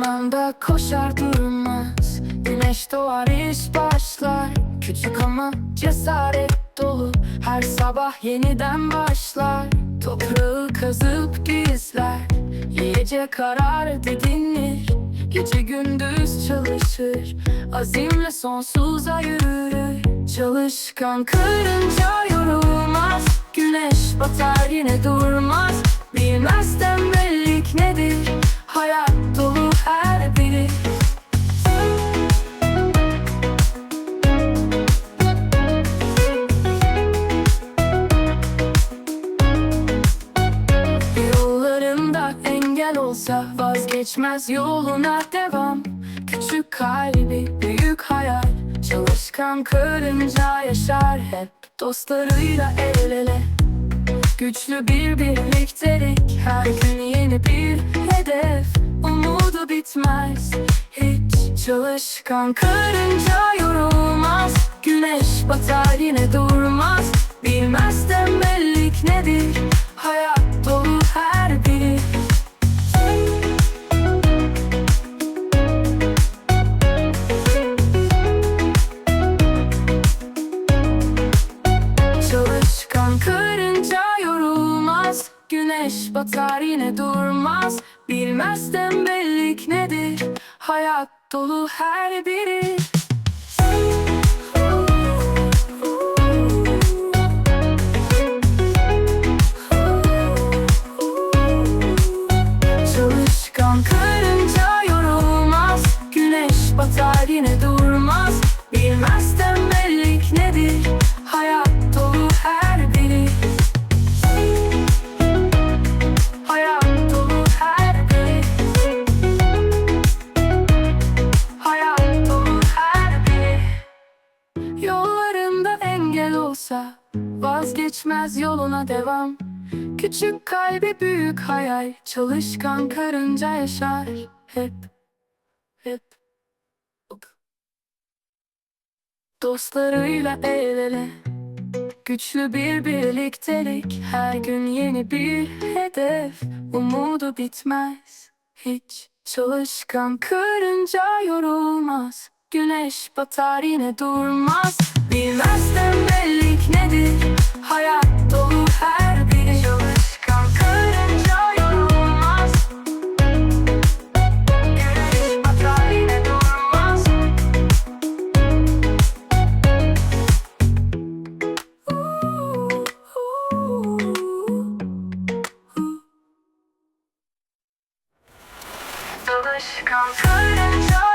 Yollarında koşar durmaz. Güneş doğar iş başlar. Küçük ama cesaret dolu. Her sabah yeniden başlar. Toprağı kazıp gizler. Yiyecek arar dinler Gece gündüz çalışır. Azimle sonsuza yürür. Çalışkan karınca yorulmaz. Güneş batar yine durmaz. Bilmez tembellik engel olsa vazgeçmez yoluna devam. Küçük kalbi büyük hayal. Çalışkan karınca yaşar hep. Dostlarıyla el ele. Güçlü bir birliktelik. Her gün yeni bir hedef. Umudu bitmez. Hiç çalışkan karınca yorulmaz. Güneş batar yine durmaz. Bilmez tembellik nedir? Hayat Güneş batar yine durmaz. Bilmez tembellik nedir? Hayat dolu her biri olsa Vazgeçmez yoluna devam. Küçük kalbi büyük hayal Çalışkan karınca yaşar. Hep Hep. Dostlarıyla el ele Güçlü bir birliktelik. Her gün yeni bir hedef Umudu bitmez. Hiç çalışkan karınca yorulmaz. Güneş batar yine durmaz. Bilmez tembellik nedir Hayat dolu her biri Çalışkan. Karınca yorulmaz. Güneş batar yine durmaz. Çalışkan karınca